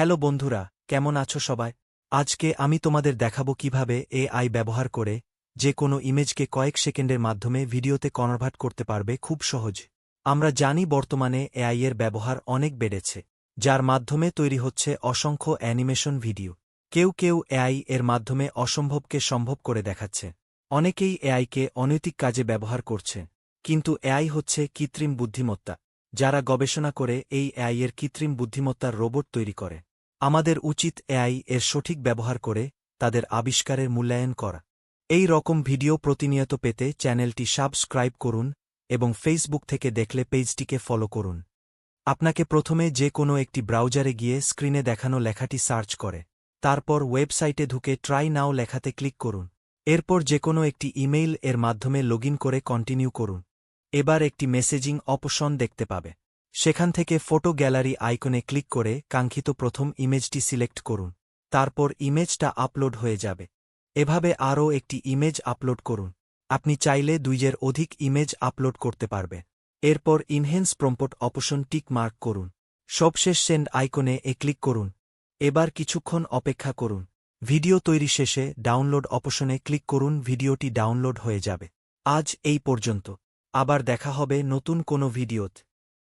Hello বন্ধুরা, কেমন আছো সবাই? আজকে আমি তোমাদের দেখাবো কীভাবে এআই ব্যবহার করে যে কোনো ইমেজকে কয়েক সেকেন্ডের মাধ্যমে ভিডিওতে কনভার্ট করতে পারবে খুব সহজ। আমরা জানি বর্তমানে এআই এর ব্যবহার অনেক বেড়েছে, যার মাধ্যমে তৈরি হচ্ছে অসংখ্য অ্যানিমেশন ভিডিও। কেউ কেউ এআই এর মাধ্যমে অসম্ভবকে সম্ভব করে দেখাচ্ছে। অনেকেই এআইকে অনৈতিক কাজে ব্যবহার করছে, কিন্তু এআই হচ্ছে কৃত্রিম বুদ্ধিমত্তা, যারা গবেষণা করে এই এআই এর কৃত্রিম বুদ্ধিমত্তার রোবট তৈরি করে। আমাদের উচিত এআই এর সঠিক ব্যবহার করে তাদের আবিষ্কারের মূল্যায়ন করা। এই রকম ভিডিও প্রতিনিয়ত পেতে চ্যানেলটি সাবস্ক্রাইব করুন এবং ফেসবুক থেকে দেখলে পেজটিকে ফলো করুন। আপনাকে প্রথমে যে কোনো একটি ব্রাউজারে গিয়ে স্ক্রিনে দেখানো লেখাটি সার্চ করে। তারপর ওয়েবসাইটে ঢুকে ট্রাই নাও লেখাতে ক্লিক করুন। এরপর যে কোনো একটি ইমেইল এর মাধ্যমে লগইন করে কন্টিনিউ করুন। এবার একটি মেসেজিং অপশন দেখতে পাবে। সেখান থেকে ফটো গ্যালারি আইকনে ক্লিক করে কাঙ্ক্ষিত প্রথম ইমেজটি সিলেক্ট করুন। তারপর ইমেজটা আপলোড হয়ে যাবে। এভাবে আরও একটি ইমেজ আপলোড করুন। আপনি চাইলে দুইয়ের অধিক ইমেজ আপলোড করতে পারবে। এরপর enhance prompt option tick mark করুন। সবশেষ সেন্ড আইকনে এ ক্লিক করুন। এবার কিছুক্ষণ অপেক্ষা করুন। ভিডিও তৈরি শেষে ডাউনলোড অপশনে ক্লিক করুন, ভিডিওটি ডাউনলোড হয়ে যাবে। আজ এই পর্যন্ত। আবার দেখা হবে নতুন কোনো ভিডিওতে।